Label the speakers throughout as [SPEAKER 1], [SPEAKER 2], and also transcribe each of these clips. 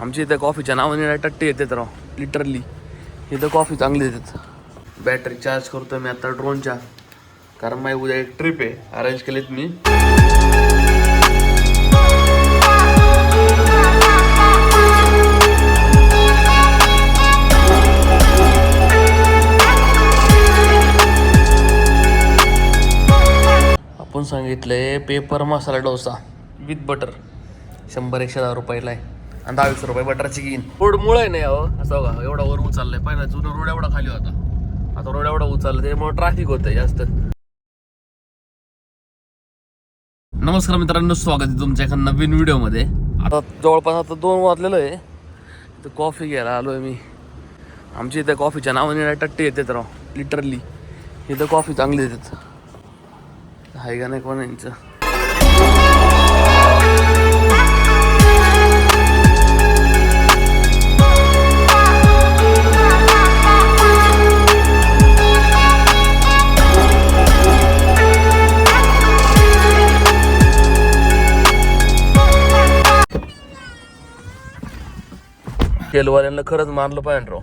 [SPEAKER 1] आमच्या इथं कॉफीच्या नावाने टट्टी येतात राव लिटरली इथं कॉफी चांगली देतात. बॅटरी चार्ज करतो मी आता ड्रोनच्या कारण माझी उद्या एक ट्रिप आहे अरेंज केलीत मी. आपण सांगितलंय paper masala dosa with butter शंभर एकशे दहा रुपयाला आहे. आणि दहावीस रुपये बटरची घेईन. रोड मुळे नाही अहो असं बघा एवढा वर उचललाय. पहिला जुनं रोड एवढा खाली होता. आता रोड एवढा उचलला त्यामुळे ट्रॅफिक होतंय जास्त. नमस्कार मित्रांनो स्वागत आहे तुमच्या एका नवीन व्हिडिओमध्ये. आता जवळपास आता दोन वाजलेलं आहे. तर कॉफी घ्यायला आलो आहे मी. आमच्या इथं कॉफीच्या नावाने टट्टी येतात राव लिटरली इथं कॉफी चांगली देतात. आहे का नाही कोण यांचं तेलवाल्यांना खरंच मारलं पाहिजे राव.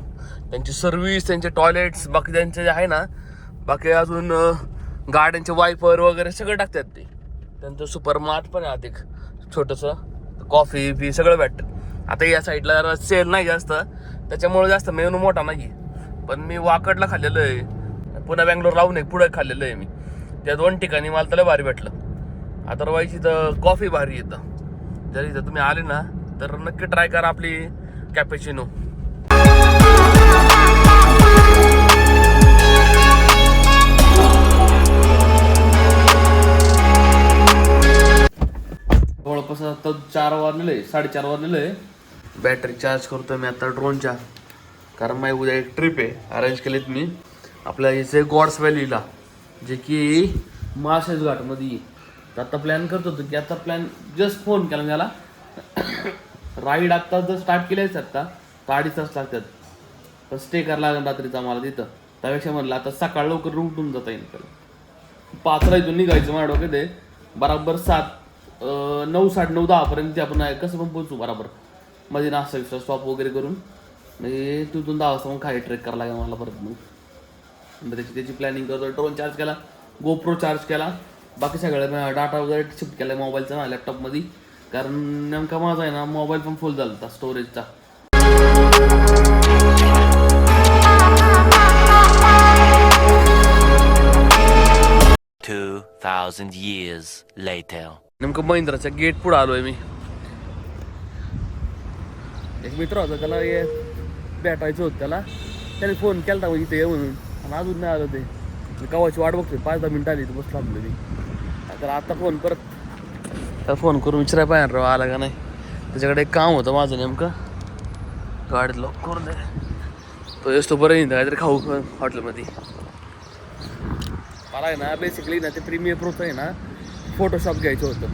[SPEAKER 1] त्यांची सर्व्हिस त्यांचे टॉयलेट्स बाकी त्यांचे जे आहे ना बाकी अजून गाड्यांचे वायपर वगैरे सगळं टाकतात ते. त्यांचं सुपर मार्ट पण आहे आत एक छोटंसं कॉफी फी सगळं भेटतं. आता या साईडला सेल नाही जास्त. त्याच्यामुळे जास्त मेनू मोठा नाही पण मी वाकडला खाल्लेलं आहे. पुन्हा बँगलोर लावून एक पुढे खाल्लेलं आहे मी. त्या दोन ठिकाणी मला त्याला भारी भेटलं. अदरवाईज इथं कॉफी भारी येतं. जर इथं तुम्ही आले ना तर नक्की ट्राय करा आपली कॅपेचिनो जवळपास आता चार वाजलेलं आहे साडेचार वाजलेलं आहे. बॅटरी चार्ज करतो मी आता ड्रोनच्या कारण माझी उद्या एक ट्रिप आहे अरेंज केलीत मी. आपल्या इथे गॉड्स व्हॅलीला जे की माळशेज घाटमध्ये. आता प्लॅन करत होतो की आता प्लॅन जस्ट फोन केला त्याला राईड आत्ता जर स्टार्ट केल्याच आत्ता तर अडीच तास लागतात पण स्टे करायला लागेल रात्रीचा मला तिथं. त्यापेक्षा म्हणलं आता सकाळ लवकर उठून जाता येईल त्याला. पाचला इथून निघायचं माझ्या डोक्यात आहे. बराबर सात नऊ साडे नऊ दहापर्यंत ते आपण कसं पण पोहोचू बराबर. मध्ये नाश्ता विश्वास स्टॉप वगैरे करून. म्हणजे तिथून दहा वाजता मग खाली ट्रेक करायला लागेल मला परत मग. त्याची त्याची प्लॅनिंग करतो ड्रोन चार्ज केला. गोप्रो चार्ज केला. बाकी सगळं डाटा वगैरे शिफ्ट केला मोबाईलचा ना लॅपटॉपमध्ये कारण नेमका माझा आहे ना मोबाईल पण फुल झाला होता स्टोरेजचा. नेमकं महिंद्राच्या गेट पुढे आलोय मी. एक मित्र होता त्याला हे भेटायचं होतं त्याला. त्याने फोन केला होता इथे ये म्हणून. आणि अजून नाही आलं ते. मी कवाची वाट बघतोय पाच दहा मिनिटं आली बस थांबलो मी. तर आता फोन परत त्याला फोन करून विचाराय पाहिजे राव आला का नाही. त्याच्याकडे एक काम होतं माझं नेमकं. गाडीत लॉक करून दे. तो येतो बरं येईल काहीतरी खाऊ हॉटेलमध्ये. मला आहे ना बेसिकली ना ते प्रीमियर प्रोचं आहे ना फोटोशॉप घ्यायचं होतं.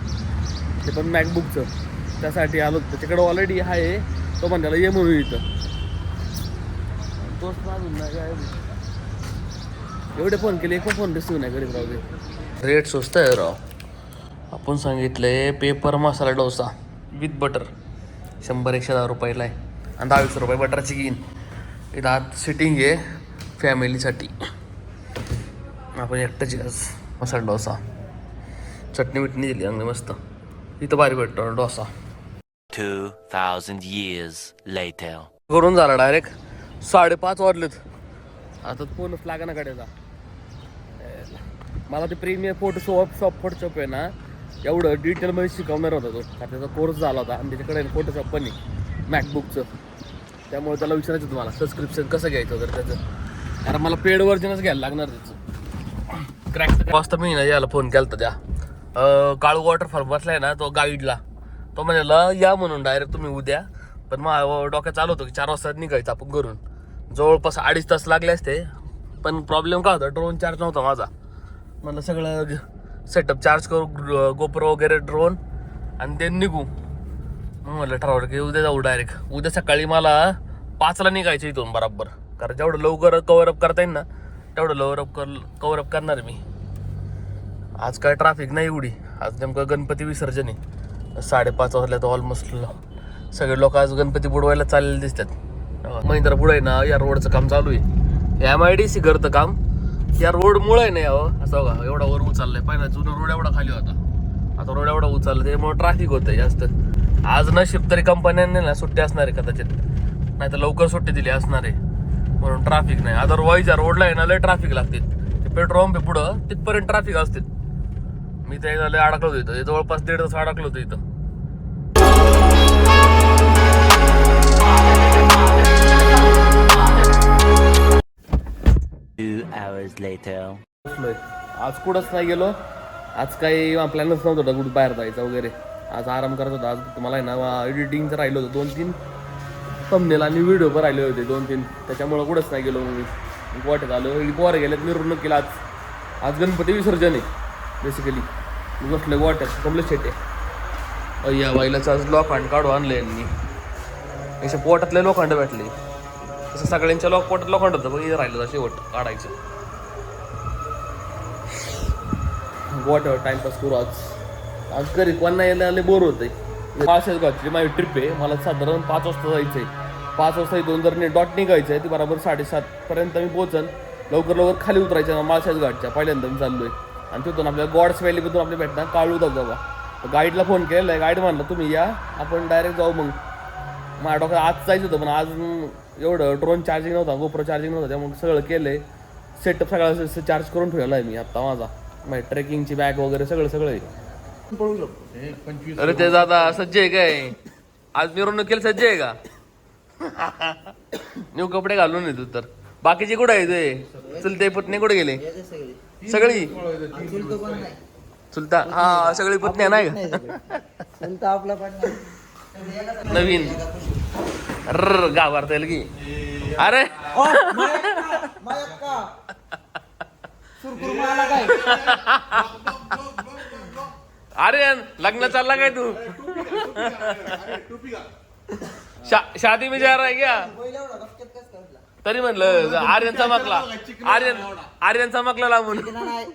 [SPEAKER 1] ते पण मॅकबुकचं त्यासाठी आलो. त्याच्याकडे ऑलरेडी आहे. तो म्हणल्याला ये म्हणून इथं. तोच ना नाही एवढे फोन केले एक फोन रिसिव्ह नाही करीत राहू दे. रेट स्वस्त आहे राव. आपण सांगितलंय paper masala dosa with butter शंभर एकशे दहा रुपयाला आहे. आणि दहावीस रुपये बटरची घेईन. इथं आत सिटिंग आहे फॅमिलीसाठी आपण एकट्याची आज मसाला डोसा. चटणी बिटणी दिली चांगली मस्त. इथं भारी भेटतो dosa.
[SPEAKER 2] Two thousand years later.
[SPEAKER 1] करून झाला डायरेक्ट साडेपाच वाजलेत. आता फोनच लागा ना गाड्याचा मला ते premier photo shop shop Photoshop आहे ना एवढं डिटेलमध्ये शिकवणार होता तो. त्याचा कोर्स झाला होता आणि त्याच्याकडे फोटोशॉप पण आहे मॅकबुकचं त्यामुळे त्याला विचारायचं तुम्हाला सबस्क्रिप्शन कसं घ्यायचं वगैरे त्याचं? कारण मला पेड वर्जनच घ्यायला लागणार त्याचं. क्रॅक वाजता मी ना याला फोन केला होता त्या काळू वॉटरफॉल बसलाय ना तो गाईडला तो म्हणाला या म्हणून डायरेक्ट तुम्ही उद्या. पण मग डोक्यात चालू होतं की चार वाजता निघायचं आपण घरून. जवळपास अडीच तास लागले असते पण प्रॉब्लेम काय होता ड्रोन चार्ज नव्हता माझा. म्हणलं सगळं सेटअप चार्ज करू गोप्रो वगैरे ड्रोन आणि ते निघू. मग म्हटलं ठरवलं की उद्या जाऊ डायरेक्ट उद्या सकाळी मला पाचला निघायचं इथून बराबर. कारण जेवढं लवकर कवर अप करता येईल ना तेवढं लवकर कर कवर अप करणार मी. आज काय ट्रॅफिक नाही एवढी. आज नेमकं गणपती विसर्जन आहे. साडेपाच वाजल्या तर ऑलमोस्ट सगळे लोक आज गणपती बुडवायला चाललेले दिसतात. महिंद्रा पुढे ना या रोडचं काम चालू आहे. एम आय डी सी करतं काम. या रोड मुळे नाही अहो असं बघा एवढा वर उचललाय. पहिला जुना रोड एवढा खाली होता. आता रोड एवढा उचलला त्यामुळे ट्रॅफिक होतंय जास्त. आज नशीब तरी कंपन्यांनी ना सुट्टी असणार आहे कदाचित. नाही तर लवकर सुट्टी दिली असणार आहे. म्हणून ट्रॅफिक नाही. अदरवाईज या रोडला आहे ना लय ट्रॅफिक लागते ते पेट्रोल पंप पुढं तिथपर्यंत ट्रॅफिक असते मी ते लय अडकलो होतो. इथं जवळपास दीड तास अडकलो होतो इथं.
[SPEAKER 2] Two hours later.
[SPEAKER 1] बसलोय आज कुठंच नाही गेलो. आज काही प्लॅनच नव्हतं कुठं बाहेर जायचं वगैरे. आज आराम करत होता. आज तुम्हाला आहे ना एडिटिंगचं राहिलं होतं दोन तीन. thumbnail आणि व्हिडिओ पण राहिले होते दोन तीन. त्याच्यामुळं कुठंच नाही गेलो मी. वाटत आलो. पोरं गेल्यात मिरवणूक केला आज. आज गणपती विसर्जन आहे बेसिकली मी बसलोय वाटत कमलेश शेटे अय्या बाईलाच आज लोखंड काढू आणलं यांनी. अशा पोटातले लोखंड भेटले. तसं सगळ्यांच्या लोक पोटात लोखंड होतं बघ राहिलं शेवट काढायचं. वॉटर टाइमपास करू आज. आज घरी कोणा यायला आले बोर होते पाचशे गावची माझी ट्रिप आहे. मला साधारण पाच वाजता जायचं आहे पाच वाजता इथून जर डॉट निघायचं आहे ती बरोबर साडेसात पर्यंत मी पोहोचन. लवकर लवकर खाली उतरायचं माळशाच घाटच्या. पहिल्यांदा मी चाललोय. आणि तिथून आपल्या गॉड्स व्हॅलीमधून आपल्या भेटणार काळू धबधबा गाईडला फोन केलेला आहे. गाईड म्हणला तुम्ही या. आपण डायरेक्ट जाऊ मग. माझ्या डोक्यात आज जायचं होतं पण आज एवढं ड्रोन चार्जिंग नव्हता. गोप्रो चार्जिंग नव्हतं. त्यामुळे सगळं केलं आहे सेटअप सगळा चार्ज करून ठेवला आहे मी आत्ता माझा. माझी ट्रेकिंगची बॅग वगैरे सगळं सगळं आहे. अरे ते दादा सज्ज आहे काय? आज मिरवणूक केली सज्ज आहे का? न्यू कपडे घालून येतो तर. बाकीचे कुठे आहे ते? चुलते पुतणे कुठे गेले? सगळी? चुलता? हा सगळी पुतण्या नाही का?
[SPEAKER 3] आपला पण
[SPEAKER 1] नवीन. रर गावारता येईल की. अरे!
[SPEAKER 3] काय?
[SPEAKER 1] अरे लग्न चालला काय तू? शा- शादी में जा रहा है क्या? तरी म्हणलं आर्यन चमकला आर्यन आर्यन चमकला लांबून
[SPEAKER 3] नाही.